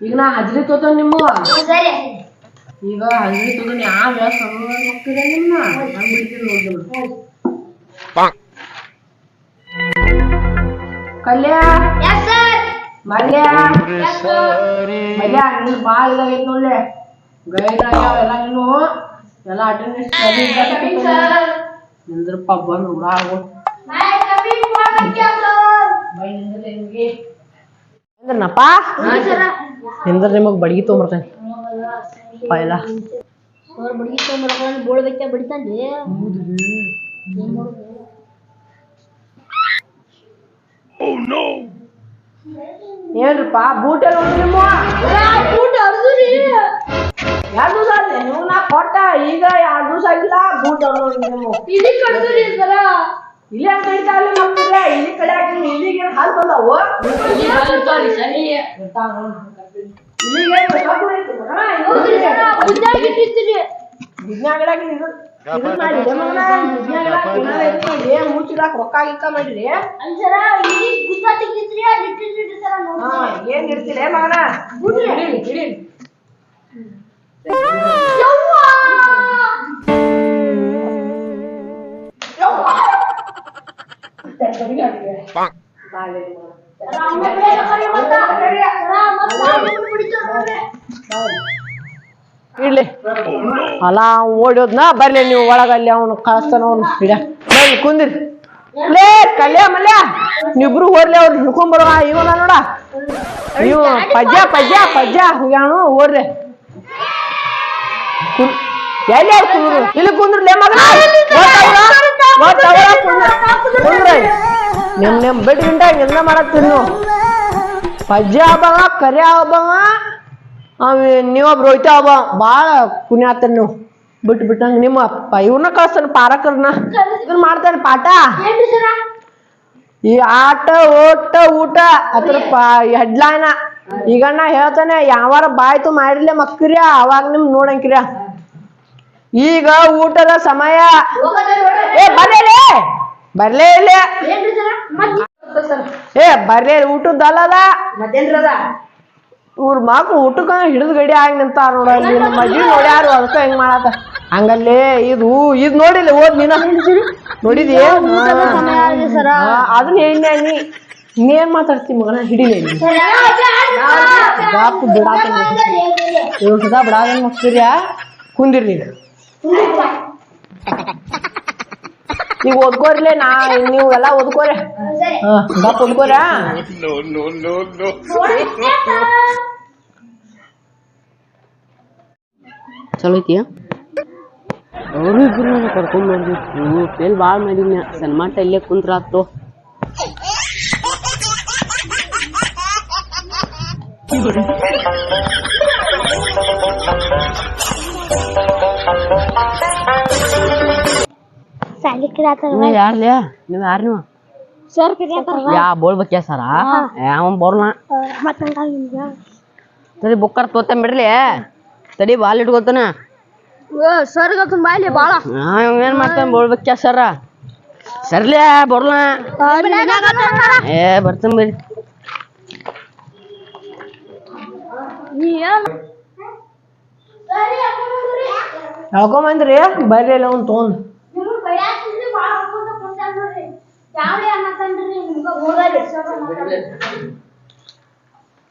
ಈಗ ನಾ ಹಜರಿ ತೋತ ನಿಮ್ಮ ಸರಿ. ಈಗ ಹಜರಿ ತೋತ ಯಾವ ಯಾವ ಸಣ್ಣ ಮಕ್ಕಳ ನಿಮ್ಮ ಹಂಗ್ ಬಿಡ್ತೀನಿ ನೋಡ್ರಿ ಕಲ್ಯಾ? ಮಲ್ಯ? ಮಲ್ಯ ನೀನ್ ಬಾಳ ಇದಾಗೈತ್ ನೋಡ್ಲೆ. ಗೈಡ್ ಎಲ್ಲ ನೀನು? ಎಲ್ಲ ಅಟೆಂಡೆನ್ಸ್ ನಿಂದ್ರಪ್ಪ ಬಂದು ಹುಡುಗ ನಾಳೆ ಕಮ್ಮಿ ಮಾಡ್ತೀಯ ಸರ್ ಬೈ ನಿಂದ್ರಲೆ ನಿಮ್ಗೆ ನಿಂದ್ರನಪ್ಪ ಸರ ನಿಂದ್ರ ನಿಮಗ್ ಬಡಗಿ ತೊಗೊಂಬರ್ತೇನೆ ಪೈಲ ಸರ್ ಬಡ್ಗಿ ತೊಗೊಂಡ್ಬರ್ಕೊಂಡು ಬೋಳ್ ಬೆಕ್ಕ ಬಡಿತಾನ್ರಿ ಏನ್ರಪ್ಪ ಬೂಟ್ ಎಲ್ಲ ಉಂಟು ನಿಮ್ಮ ಊಟ ಅರ್ಧರಿ ಎರಡು ದಿವಸ ಆಯ್ತು ನೀವು ನಾ ಕೊಟ್ಟ ಈಗ ಎರಡು ದಿವಸ ಆಗಿಲ್ಲ ಬೂಟ್ ಅವ್ರು ನೀವು ಇಲ್ಲಿ ಕಡ್ದ್ರಿ ಸರ ಇಲ್ಲಿ ಅಂತ ಇರ್ತಾ ಇಲ್ಲ ಮಕ್ಕಳೇ ಇಲ್ಲಿ ಕಡೆ ಹಾಕಿ ಇಲ್ಲಿಗೆ ಹಾಲು ಬಂದವು ಇರ್ತಾವ್ ನೋಡು. ಇಲ್ಲಿಗೆ ಕಬ್ಬು ಐತಿ ಮಗನ, ಇದು ಹೌದ್ರಿ ಸರ ಗುದ್ದಾಗಿ ರೊಕ್ಕ ಗಿಕ್ಕ ಮಾಡಿರಿ ಅಲ್ಲಿ ಸರ ಇಲ್ಲಿ ಇಡ್ಲಿ ಅಲ್ಲ ಓಡೋದ್ನ ಬರ್ಲಿ, ನೀವು ಒಳಗಲ್ಲಿ ಅವನು ಕಳಿಸ್ತಾನ ಅವ್ನು. ಹಿಡ ಬರ್ಲಿ, ಕುಂದಿರಿ. ಲೇ, ಕಲ್ಯ, ಮಲ್ಯ. ನೀವಿಬ್ರು ಓಡ್ಲಿ, ಅವ್ರು ಹಿಡ್ಕೊಂಡ್ ಇವನ ನೋಡ. ನೀವು ಪಜ್ಜ ಪಜ್ಜ ಪಜ್ಜ ಹೋಗ್ಯಾನು ಓಡ್ರಿ. ಎಲ್ಲಿ ಕುಂದ್ರು? ಇಲ್ಲಿ ಕುಂದ್ರಲೇ ಮಗನ ಕುಂದ್ರಿ. ನಿಮ್ ನಿಮ್ ಬಿಟ್ಟು ಎಲ್ಲ ನೀವು ಪಜ್ಜ ಹಬ್ಬವ ಕರಿಯ ಹಬ್ಬವ ಅವ ನೀವು ಹೋಯ್ತಾ ಅವ ಭಾಳ ಪುಣ್ಯ ನೀವು ಬಿಟ್ಟು ಬಿಟ್ಟಂಗ ನಿಮ್ಮ ಅಪ್ಪ. ಇವ್ರನ್ನ ಕಳ್ಸ್ತಾನ ಪಾರಕರ್ನ. ಇದನ್ನ ಮಾಡ್ತಾನೆ ಪಾಠ. ಈ ಆಟ ಓಟ ಊಟ ಅದ್ರ ಹೆಡ್ಲೈನ ಈಗ ನಾ ಹೇಳ್ತಾನೆ ಯಾವಾರ ಬಾಯ್ತು ಮಾಡಿರ್ಲಿ ಮಕ್ಕರ್ಯ ಅವಾಗ ನಿಮ್ ನೋಡಂಕಿರ್ಯ ಈಗ ಊಟದ ಸಮಯ. ಏ ಬರಲೇ ಬರ್ಲೇ ಇಲ್ಲ. ಏ ಬರ್ಲೇ ಮತ್ತೇನ್ರದ ಇವ್ರ ಮಕ್ಳು ಊಟಕ್ಕ ಹಿಡಿದು ಗಡಿ ಆಗಿ ನಿಂತಾರ ನೋಡ ನಿಮ್ಮ ಮದ್ವಿ ನೋಡ್ಯಾರು ಅದಕ್ಕ ಹೆಂಗ್ ಮಾಡತ್ತ ಹಂಗಲ್ಲೇ ಇದು ಇದ್ ನೋಡಿಲ್ಲ ಓದ್ ನೀನ ನೋಡಿದಿ. ಅದನ್ನ ಹೇಳಿನ ನೀ ಇನ್ನೇನ್ ಮಾತಾಡ್ತಿ ಮಗನ ಹಿಡಿಲೇ ಬಾಪ್ ಬಿಡಾಕ ಇವ್ ಸದಾ ಬಿಡಾಕ ಮಕ್ತಿರ್ಯಾ ಕುಂದಿರ್ಲಿ ನೀವು ಈಗ ಓದ್ಕೋರ್ಲೆ ನಾ ನೀವು ಎಲ್ಲ ಓದ್ಕೋರೆ ಹಾ ಬಾಪ್ ಓದ್ಕೋರ ಚಲೋ ಐತಿಯ ಅವರು ಇಬ್ರು ಕರ್ಕೊಂಡ್ ಬರ್ಬೇಕು ಪೇಲ್ ಭಾಳ ಮಾಡಿದ್ನ ಸನ್ಮಾಟ ಇಲ್ಲೇ ಕುಂತ್ರಾತು ಸಾಲಿ ಕಿರಾತ ನೀವು ಯಾರ್ಲೇ ನೀವು ಯಾರು ನೀವು ಸರ್ ಕಿರಾತ ಯಾ ಬೋಳ್ ಬಕ್ಯ ಸರ ಯಾವ ಬರ್ಲ ಮತ್ತಂಗ ತಡಿ ಬುಕ್ಕರ್ ತೋತ ಬಿಡ್ಲಿ ತಡಿ ಬಾಲ್ ಓ ಸರ್ ಗತ್ತು ಬಾಯ್ಲಿ ಬಾಳ. ಏನ್ ಮಾಡ್ತಾನ ಬೋಳ್ ಬಕ್ಯ ಸರ ಸರ್ಲೇ ಬರ್ಲ? ಏ ಬರ್ತಾನೆ ಬಿಡಿ. ನೀ ಏನ್? ಹೇಳ್ಕೊಂಬಂದ್ರಿ ಬರ್ಲಿ ಇಲ್ಲ ಅವ್ನು ತೊಗೊಂಡು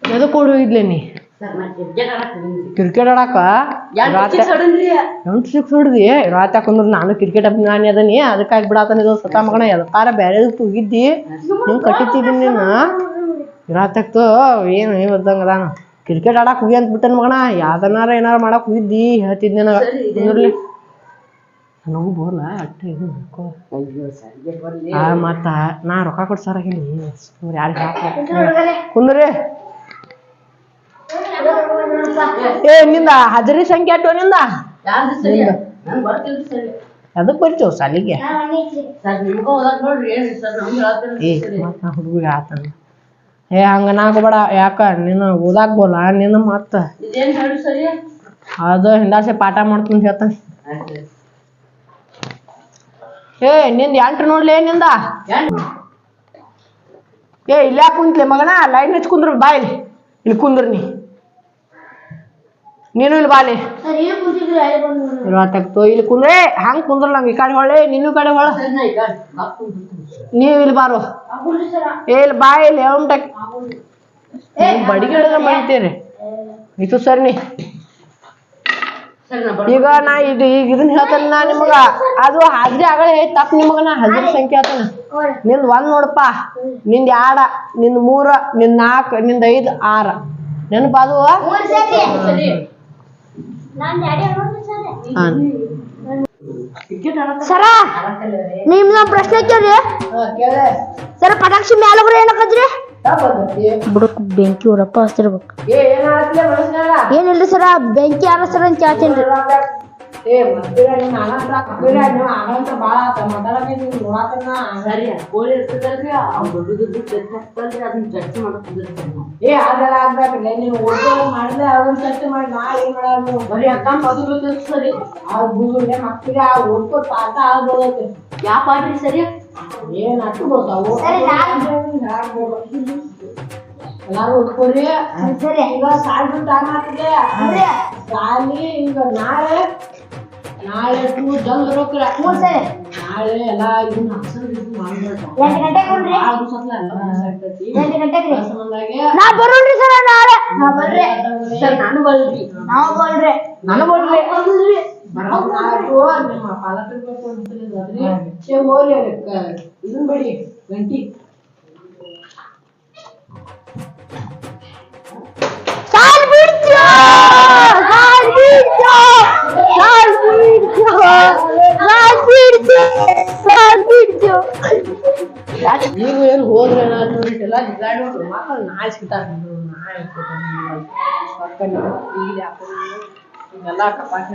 ಎದಕ್ಕೆ ಹೋಗಿದ್ಲೆ ನೀ? ಕ್ರಿಕೆಟ್ ಆಡಾಕ ಎಂಟು ಸಿಕ್ಸ್ ಹೊಡ್ದಿ? ರಾತ್ರಿ ಕುಂದ್ರ ನಾನು ಕ್ರಿಕೆಟ್ ಅಭಿಮಾನಿ ಅದನಿ ಅದಕ್ಕಾಗಿ ಬಿಡಾತನ ಇದು ಸತ ಮಗನ ಎಲ್ಲಾರ ಬೇರೆ ಹೋಗಿದ್ದಿ ಹಿಂಗ್ ಕಟ್ಟಿತಿದ್ದೀನಿ ನೀನು ರಾತ್ರಿತ್ತು ಏನು ಇವತ್ತಂಗ ಅದಾನ ಕ್ರಿಕೆಟ್ ಆಡಾಕ್ ಹೋಗಿ ಅಂತ ಬಿಟ್ಟನ್ ಮಗನ ಯಾವ್ದನಾರ ಏನಾರ ಮಾಡಕ್ ಹೋಗಿದ್ದಿ? ಹೇಳ್ತಿದ್ದೆ ಕುಂದ್ರಲಿ ನನಗೂ ಬೋರ್ಲ ಅಟ್ಟ ಇದು ಮಾಡ್ಕೊ. ಆ ಮತ್ತ ನಾ ರೊಕ್ಕ ಕೊಡ್ಸಾರ ಹೇಳಿ ಯಾರು ಕುಂದ್ರಿ. ಏ ನಿಂದ ಹಜರಿ ಸಂಖ್ಯೆ ಅಟ್ಟು ನಿಂದ? ಅದಕ್ಕೆ ಬರ್ತೀವ್ ಸಾಲಿಗೆ? ಏ ಮತ್ ನಾ ಹುಡುಗ ಆತನ. ಏ ಹಂಗ ನಾಕೋಬೇಡ ಯಾಕ? ನೀನು ಓದಾಕ್ ಬೋಲ? ನಿನ್ನ ಮತ್ತ? ಅದು ಹಿಂದಾಸೆ ಪಾಠ ಮಾಡ್ತೀನಿ ಹೇಳ್ತಾನೆ. ಏ ನಿಂದ ಎಂಟ್ರು ನೋಡ್ಲಿ ನಿಂದ? ಏ ಇಲ್ಲ ಕುಂತ್ಲೆ ಮಗನ? ಲೈನ್ ಹಚ್ ಕುಂದ್ರ ಬಾಯ್ ಇಲ್ಲಿ. ಇಲ್ಲಿ ಕುಂದ್ರ ನೀ. ನೀನು ಇಲ್ಲಿ ಬಾಲಿ ಸರ್ ಏನು ಕುಂತಿದ್ರು? ಅಲ್ಲಿ ಬಂದು ಇರುವತ್ತಾಗ್ತು ಇಲ್ಲಿ ಕುಂದ್ರೆ ಹಂಗ್ ಕುಂದ್ರಲ್ಲ ಈ ಕಡೆ ಹೊಳೆ ನಿನ್ನ ಈ ಕಡೆ ಹೊಳ. ನೀವ್ ಇಲ್ಲಿ ಬಾರು. ಆಗುಲ್ರಿ ಸರ್. ಏ ಇಲ್ಲಿ ಬಾ ಇಲ್ಲಿ ಉಂಟಕ್ ಬಡಿಗೆ ಬಡಿತೀರಿ ಇದು ಸರಿ ನೀ. ಈಗ ನಾ ಇದು ಈಗ ಇದನ್ನ ಹೇಳ್ತೇನೆ ನಾ ನಿಮಗ. ಅದು ಹಾಜ್ರಿ ಆಗಲೇ ತಪ್ಪ ನಿಮಗ ನಾ ಹಜರ್ ಸಂಖ್ಯೆ ಆತನ ನಿಂದ್ ಒಂದ್ ನೋಡಪ್ಪ ನಿಂದ್ ಎರಡ ನಿಂದ್ ಮೂರ ನಿಂದ್ ನಾಲ್ಕ ನಿಂದ್ ಐದ್ ಆರ. ನೆನಪ ಅದು ಸರಿ. ನಿಮ್ನ ಪ್ರಶ್ನೆ ಕೇಳಿ. ಸರ ಪಟಾಕ್ಷಿ ಮ್ಯಾಲ ಏನಕ್ಕದ್ರಿ ಬುಡಕ್ ಬೆಂಕಿ ಉರಪ್ಪ ಹಸ್ತಿರ್ಬೇಕು. ಏನಿಲ್ರಿ ಸರ ಬೆಂಕಿ ಯಾರ ಸರ ಅಂತ ಕೇಳ್ತೇನ್ರಿ ಏ ಮತ್ತಿರ ನಿನ್ನ ಅನಂತ ಮತ್ತಿರ ನೀವು ಅನಂತ ಬಾಳ ಆತ ಮಾತಾಡಕ್ಕೆ ನೀನು ನೋಡಾತನ. ಸರಿ ಕೋಳಿ ಇರ್ತದಲ್ರಿ ಆ ದೊಡ್ಡದು ಚರ್ಚೆ ಅದನ್ನ ಚರ್ಚೆ ಮಾಡಕ್ ಏ ಅದೆಲ್ಲ ಆಗ್ಬೇಕಲ್ಲ ನೀವು ಓದೋ ಮಾಡಿದ್ರೆ ಅದನ್ನ ಚರ್ಚೆ ಮಾಡಿ ನಾ ಏನ್ ಮಾಡೋದು ಬರೀ ಅಕ್ಕ ಮದುವೆ ಸರಿ. ಆ ಭೂಮಿಗೆ ಮತ್ತಿರ ಆ ಓದ್ಕೋ ತಾತ ಆಗ್ಬೋದೈತೆ. ಯಾವ ಪಾಡ್ರಿ ಸರಿ? ಏನ್ ಅಟ್ಟು ಸರಿ, ಎಲ್ಲಾರು ಓದ್ಕೋರಿ ಸರಿ. ಈಗ ಸಾಲ್ ಬಿಟ್ಟು ಆಗ್ತಿದೆ. ಸಾಲಿ ಈಗ ನಾಳೆ ನಾಳೆ ಟೂ ಜಲ್ದಿ ಬರೋಕ್ರ ಸರಿ ನಾಳೆ ಎಲ್ಲ ಇದನ್ನ ಹಸರು ಇದನ್ನ ಮಾಡ್ಬೇಕು ಎಂಟು ಗಂಟೆಗೆ ಹೋಗ್ರಿ ಭಾಳ ದಿವ್ಸ ಆತ್ಲ ಎಲ್ಲ ಸಾಕಾಗ್ತೈತಿ. ಎಂಟು ಗಂಟೆಗೆ ರೀ ಸಂಬಂಧಾಗೆ ನಾ ಬರೋಣ್ರಿ ಸರ ನಾಳೆ. ನಾ ಬರ್ರಿ. ಸರ್ ನಾನು ಬಲ್ರಿ ನಾವು ಬರ್ರಿ. ನನಗ್ ಕೊಡ್ರಿ ಬರೋದಾಯ್ತು ನಿಮ್ಮ ಪಾಲಕರಿಗೆ ಬೇಕು ಅಂತ ಹೇಳಿದ್ರಿ ಏ ಹೋಗ್ಲಿ ಅದಕ್ಕ ಇದನ್ ಬಿಡಿ ಗಂಟಿ. ನೀವು ಏನು ಹೋದ್ರೆ ಏನಾದ್ರು ಜಿಗಾಡಿ ಹೋಗ್ರಿ ಮಕ್ಕಳು ನಾಳೆ ಸಿಗ್ತಾರ ಕಪಾಟ